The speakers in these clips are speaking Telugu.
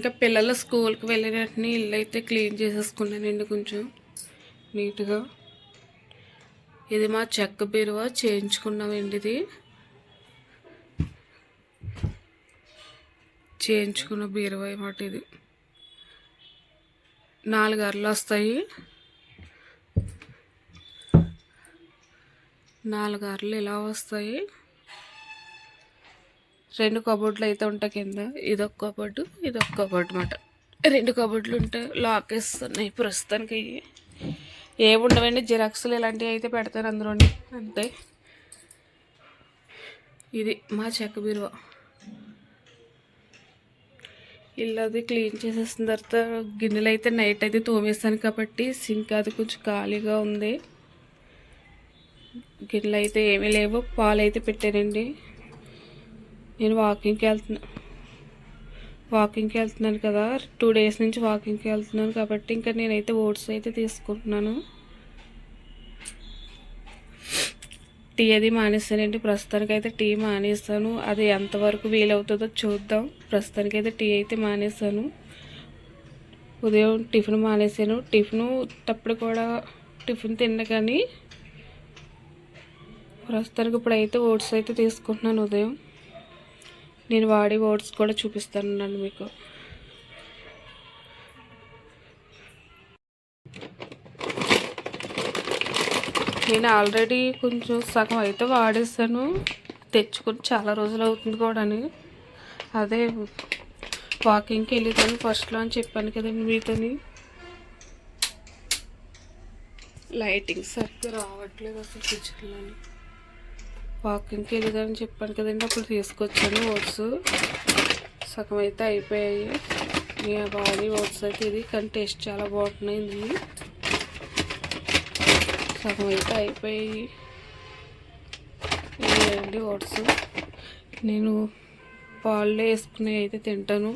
ఇంకా పిల్లలు స్కూల్కి వెళ్ళిన వెంటనే ఇల్లు అయితే క్లీన్ చేసేసుకున్నానండి కొంచెం నీట్గా. ఇది మా చెక్క బీరువా చేయించుకున్నామండి ఇది. చేయించుకున్న బీరువా అన్నమాట ఇది. నాలుగు అరలు వస్తాయి. నాలుగు అరలు ఇలా వస్తాయి. రెండు కబోర్డ్లు అయితే ఉంటాయి కింద. ఇదొక కబోర్డు ఇదొక కబోర్డు అనమాట రెండు కబోర్డులు ఉంటాయి లాక్ వేస్తున్నాయి ప్రస్తుతానికి అవి ఏమి జిరాక్స్లు ఇలాంటివి అయితే పెడతారు అందులోని. అంతే. ఇది మా చెక్క బీరువా. ఇల్లు అది క్లీన్ చేసేసిన తర్వాత గిన్నెలు అయితే నైట్ అయితే తోమేస్తాను కాబట్టి సింక్ అది కొంచెం ఖాళీగా ఉంది. గిన్నెలు అయితే ఏమీ లేవు పాలు అయితే పెట్టానండి. నేను వాకింగ్కి వెళ్తున్నా. వాకింగ్కి వెళ్తున్నాను కదా. టూ డేస్ నుంచి వాకింగ్కి వెళ్తున్నాను కాబట్టి ఇంకా నేనైతే ఓట్స్ అయితే తీసుకుంటున్నాను. టీ అది మానేస్తానండి. ప్రస్తుతానికి అయితే టీ మానేస్తాను. అది ఎంతవరకు వీలవుతుందో చూద్దాం. ప్రస్తుతానికి అయితే టీ అయితే మానేస్తాను. ఉదయం టిఫిన్ మానేసాను టిఫిన్ తప్పుడు కూడా టిఫిన్ తిన్న కానీ ప్రస్తుతానికి ఇప్పుడైతే ఓట్స్ అయితే తీసుకుంటున్నాను ఉదయం. నేను వాడి ఓట్స్ కూడా చూపిస్తాను మీకు. నేను ఆల్రెడీ కొంచెం సగం అయితే వాడేసాను తెచ్చుకొని చాలా రోజులు అవుతుంది కూడా అదే వాకింగ్కి వెళ్ళేదాన్ని ఫస్ట్లో అని చెప్పాను కదండి మీతోని. లైటింగ్ సరిగ్గా రావట్లేదు అసలు కిచెన్లోని వాకింగ్కి వెళ్ళేదని చెప్పాను కదండి అప్పుడు తీసుకొచ్చాను ఓట్స్. సగం అయితే అయిపోయాయి. మీ బాడీ ఓట్స్ అయితే ఇది కానీ టేస్ట్ చాలా బాగుంటున్నాయి ఇది సగం అయితే అయిపోయి ఇవేయండి ఓట్స్. నేను పాలు వేసుకుని అయితే తింటాను.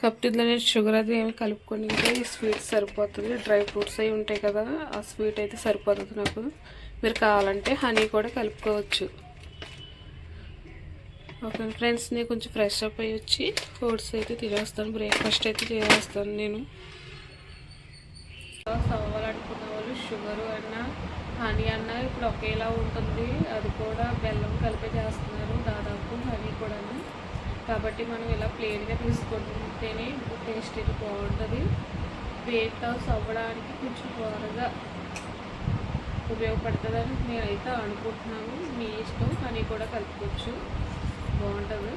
కాకపోతే ఇందులో నేను షుగర్ అది ఏమి కలుపుకొని ఇంకా ఈ స్వీట్ సరిపోతుంది. డ్రై ఫ్రూట్స్ అవి ఉంటాయి కదా ఆ స్వీట్ అయితే సరిపోతుంది నాకు. మీరు కావాలంటే హనీ కూడా కలుపుకోవచ్చు. ఓకే ఫ్రెండ్స్ నేను కొంచెం ఫ్రెష్ అప్ అయ్యి వచ్చి ఫ్రూట్స్ అయితే తినేస్తాను. బ్రేక్ఫాస్ట్ అయితే చేసేస్తాను నేను. అవ్వాలనుకున్న వాళ్ళు షుగర్ అన్నా హనీ అన్న ఇప్పుడు ఒకేలా ఉంటుంది. అది కూడా బెల్లం కలిపి చేస్తాను. కాబట్టి మనం ఇలా ప్లేన్గా తీసుకుంటేనే టేస్ట్ బాగుంటుంది. వెయిట్ లాస్ అవ్వడానికి కొంచెం త్వరగా ఉపయోగపడుతుందని నేనైతే అనుకుంటున్నాను మీ ఇష్టం కానీ కూడా కలుపుకోవచ్చు. బాగుంటుంది.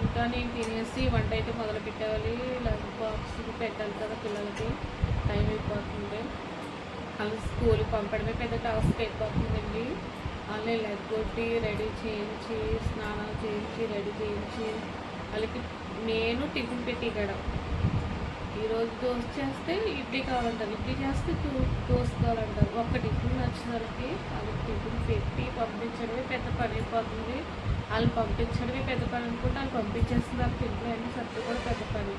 ఇంకా నేను తినేసి వంట అయితే మొదలు పెట్టాలి లంచ్ బాక్స్ పెట్టాలి కదా పిల్లలకి. టైం అయిపోతుంది అవి స్కూల్కి పంపడమే పెద్ద టాస్క్ అయిపోతుందండి. వాళ్ళని లెగ్గొట్టి రెడీ చేయించి స్నానం చేయించి రెడీ చేయించి వాళ్ళకి నేను టిఫిన్ పెట్టి ఇక్కడ ఈరోజు దోశ చేస్తే ఇడ్లీ కావాలంటారు ఇడ్లీ చేస్తే దోశ కావాలంటారు. ఒక్క టిఫిన్ నచ్చినరికి వాళ్ళకి టిఫిన్ పెట్టి పంపించడమే పెద్ద పని అయిపోతుంది. వాళ్ళు పంపించడమే పెద్ద పని అనుకుంటే వాళ్ళు పంపించేస్తున్నారు. టిఫిన్ అన్ని సత్తు కూడా పెద్ద పని.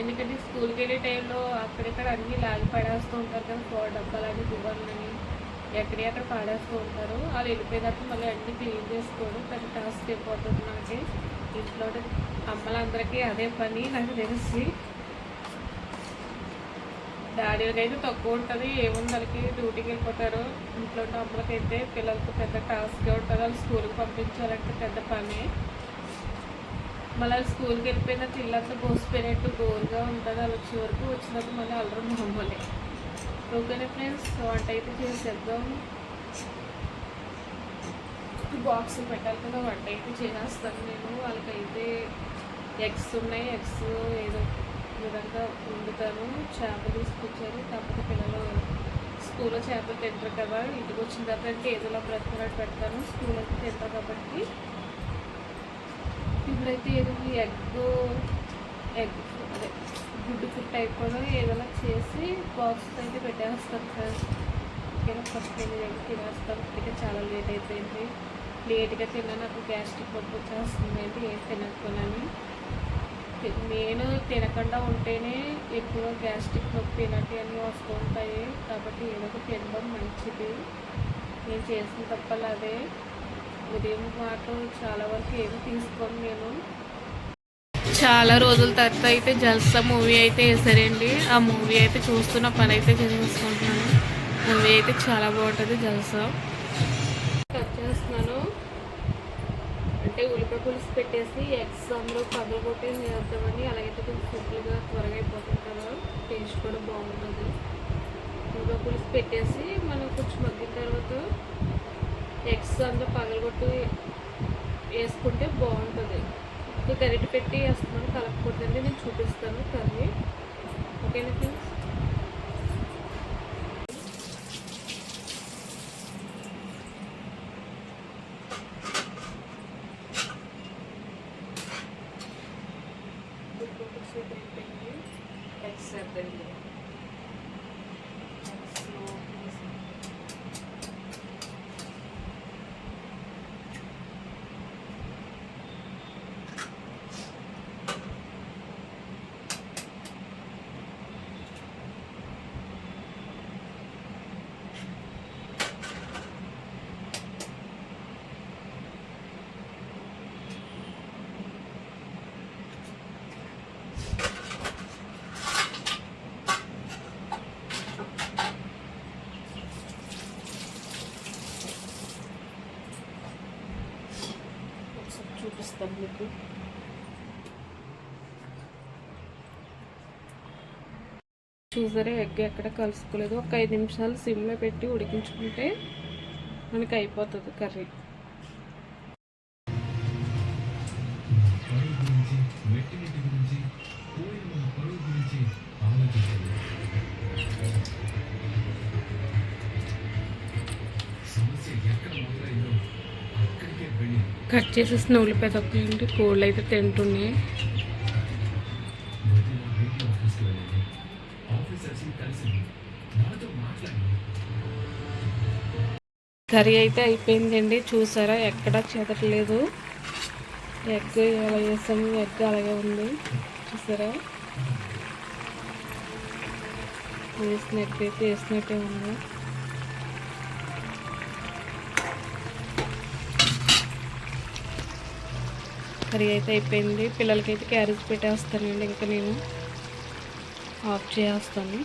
ఎందుకంటే స్కూల్కి వెళ్ళే టైంలో అక్కడిక్కడ అన్నీ లాగి పడేస్తూ ఉంటారు కదా ఫోర్ డబ్బాలని దువ్వాలని ఎక్కడెక్కడ పాడేస్తూ ఉంటారు వాళ్ళు వెళ్ళిపోయినప్పుడు మళ్ళీ అన్నీ క్లీన్ చేసుకోవడం పెద్ద టాస్క్ అయిపోతుంది నాకు. ఇంట్లో అమ్మలందరికీ అదే పని నాకు తెలిసి. డాడీలకి అయితే తక్కువ ఉంటుంది ఏముంది వాళ్ళకి డ్యూటీకి వెళ్ళిపోతారు. ఇంట్లో ఉన్న అమ్మలకైతే పిల్లలకి పెద్ద టాస్క్ ఉంటుంది వాళ్ళు స్కూల్కి పంపించాలంటే పెద్ద పని. మళ్ళీ స్కూల్కి వెళ్ళిపోయిన పిల్లలతో పోసిపోయినట్టు బోర్గా ఉంటుంది వాళ్ళు వచ్చే వరకు వచ్చినప్పుడు మళ్ళీ అల్లరం మామూలే ఓకేనే ఫ్రెండ్స్? వంట అయితే చేసేద్దాం. బాక్స్ పెట్టాలి కదా వంట అయితే చేసేస్తాను నేను. వాళ్ళకైతే ఎగ్స్ ఉన్నాయి. ఎగ్స్ ఏదో విధంగా వండుతాను. చేపలు తీసుకొచ్చారు. కాకపోతే పిల్లలు స్కూల్లో చేపలు తింటారు కదా ఇంటికి వచ్చిన తర్వాత అంటే ఏదోలా బ్రతుకున్నట్టు పెడతాను. స్కూల్ అయితే తింటారు కాబట్టి. ఇప్పుడైతే ఏదో ఎగ్ ఎగ్ అదే గుడ్డు ఫుట్ అయిపోవడం ఏదైనా చేసి బాక్స్ అయితే పెట్టేస్తాను సార్ ఓకేనా ఫస్ట్ నేను ఎగ్ తినేస్తాను ఇప్పటికే చాలా లేట్ అయిపోయింది లేట్గా తిన్నా నాకు గ్యాస్ట్రిక్ పప్పు వచ్చేస్తుంది అంటే ఏం తినకపోయినాను నేను తినకుండా ఉంటేనే ఎక్కువ గ్యాస్ట్రిక్ నొప్పి ఇలాంటివన్నీ వస్తూ ఉంటాయి కాబట్టి ఏదో ఒక తినడం మంచిది నేను చేసిన తప్పలు అదే ఉదయం మాట చాలా వరకు ఏమి తీసుకోను నేను చాలా రోజుల తర్వాత అయితే జల్సా మూవీ అయితే వేసారండి. ఆ మూవీ అయితే చూస్తున్న పని అయితే చేసుకుంటున్నాను మూవీ అయితే చాలా బాగుంటుంది జల్సా. కట్ చేస్తున్నాను. అంటే ఉల్లిపాయ పులుసు పెట్టేసి ఎగ్స్ అందులో పగలు కొట్టి చేద్దామని అలాగైతే కొంచెం సింపుల్గా త్వరగా అయిపోతుంది కదా. టేస్ట్ కూడా బాగుంటుంది. ఉల్లిపాయ పులుసు పెట్టేసి మనం కొంచెం మగ్గిన తర్వాత ఎగ్స్ అందులో పగలగొట్టి వేసుకుంటే బాగుంటుంది. గరిటె పెట్టి వేస్తున్నాను కలపకూడదండి నేను చూపిస్తాను కర్రీ ఓకేనా ఫ్రెండ్స్? చూపిస్తాను మీకు చూసారా ఎగ్ ఎక్కడ కలుసుకోలేదు. ఒక ఐదు నిమిషాలు సిమ్లో పెట్టి ఉడికించుకుంటే మనకి అయిపోతుంది కర్రీ. చేసేసిన ఉల్లిపాయ తొక్కలు కోళ్ళు అయితే తింటున్నాయి. కర్రీ అయితే అయిపోయిందండి. చూసారా? ఎక్కడా చెదరలేదు ఎగ్ ఎలా వేసాము ఎగ్ అలాగే ఉంది. చూసారా? వేసిన ఎగ్ అయితే వేసినట్టే ఉంది. కర్రీ అయితే అయిపోయింది. పిల్లలకైతే క్యారేజ్ పెట్టేస్తానండి ఇంకా నేను. ఆఫ్ చేస్తాను.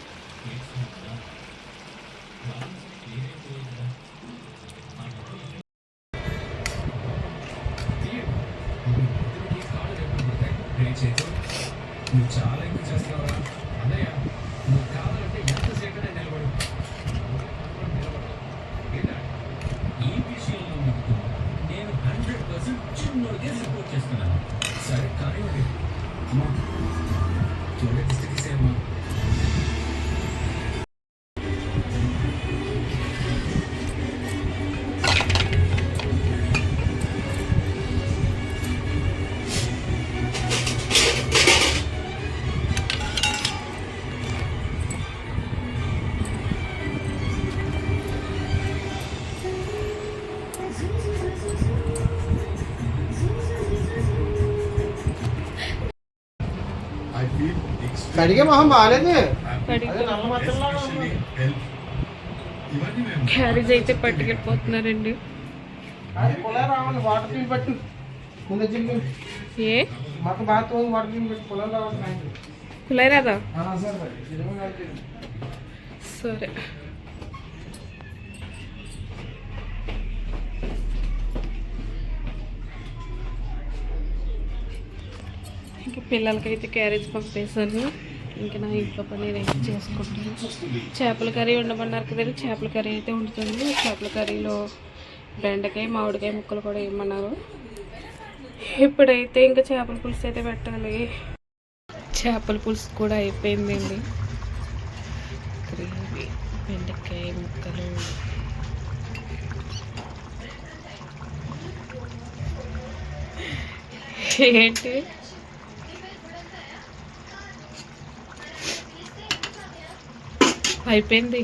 చాలా ఎక్కువ చేస్తున్నావురా కడిగే మొహం బాగాలేదు. క్యారేజ్ అయితే పట్టుకెళ్ళిపోతున్నారండి. ఏ? ఇరవై నాలుగు సరే. ఇంకా పిల్లలకైతే క్యారేజ్ పంపేశాను. ఇంకా నా ఇంట్లో పని నేనైతే చేసుకుంటాను? చేపల కర్రీ ఉండమన్నారు కదండి చేపల కర్రీ అయితే ఉంటుంది చేపల కర్రీలో బెండకాయ మామిడికాయ ముక్కలు కూడా వేయమన్నారు. ఇప్పుడైతే ఇంకా చేపల పులుసు అయితే పెట్టాలి. చేపల పులుసు కూడా అయిపోయిందండి. గ్రేవీ బెండకాయ ముక్కలు. ఏంటి? అయిపోయింది.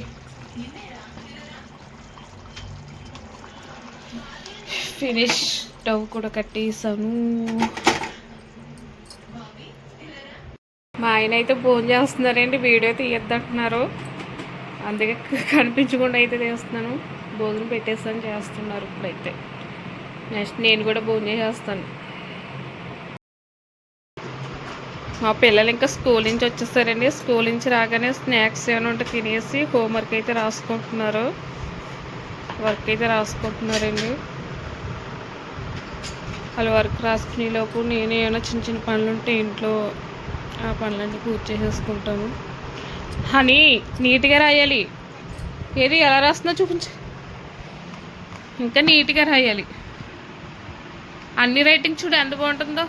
ఫినిష్ స్టవ్ కూడా కట్టేసాను. మా ఆయన అయితే ఫోన్ చేస్తున్నారండి వీడియో తీయద్దంటున్నారు. అందుకే కనిపించకుండా అయితే తీస్తున్నాను. భోజనం పెట్టేస్తాను చేస్తున్నారు ఇప్పుడైతే. నెక్స్ట్ నేను కూడా భోజనం చేస్తాను. మా పిల్లలు ఇంకా స్కూల్ నుంచి వచ్చేసారండి. స్కూల్ నుంచి రాగానే స్నాక్స్ ఏమైనా ఉంటే తినేసి హోంవర్క్ అయితే రాసుకుంటున్నారు. వర్క్ అయితే రాసుకుంటున్నారండి. వాళ్ళు వర్క్ రాసుకునే లోపు నేను ఏమైనా చిన్న చిన్న పనులు ఉంటే ఇంట్లో ఆ పనులన్నీ పూర్తి చేసేసుకుంటాను. హనీ నీట్గా రాయాలి. ఏది ఎలా రాస్తుందో చూపించు. ఇంకా నీట్గా రాయాలి. అన్ని రైటింగ్ చూడు ఎంత బాగుంటుందో.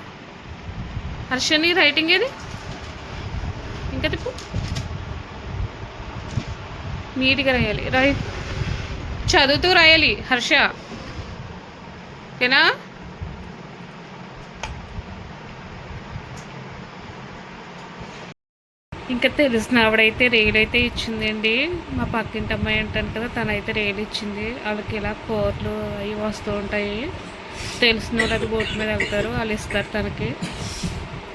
హర్షని రైటింగ్ ఏది? ఇంకా తిప్పు. నీట్గా రాయాలి. రాయి చదువుతూ రాయాలి హర్ష. ఓకేనా? ఇంకా తెలిసిన ఆవిడైతే రేలు అయితే ఇచ్చిందండి. మా పక్కింటి అమ్మాయి అంటాను కదా తనైతే రేలు ఇచ్చింది. వాళ్ళకి ఇలా కూరలు అవి వస్తూ ఉంటాయి. తెలిసిన వాళ్ళు అది బోటు మీద వెళ్తారు వాళ్ళు ఇస్తారు తనకి.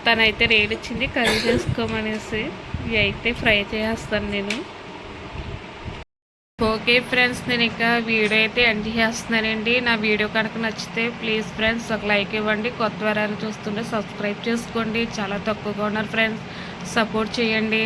తనైతే రేడిచ్చింది ఇచ్చింది కర్రీ చేసుకోమనేసి ఇవి అయితే ఫ్రై చేస్తాను నేను. ఓకే ఫ్రెండ్స్ నేను ఇంకా వీడియో అయితే ఎండ్ చేస్తున్నానండి. నా వీడియో కనుక నచ్చితే ప్లీజ్ ఫ్రెండ్స్ ఒక లైక్ ఇవ్వండి. కొత్త వారాన్ని చూస్తుంటే సబ్స్క్రైబ్ చేసుకోండి. చాలా తక్కువగా ఉన్నారు ఫ్రెండ్స్ సపోర్ట్ చేయండి.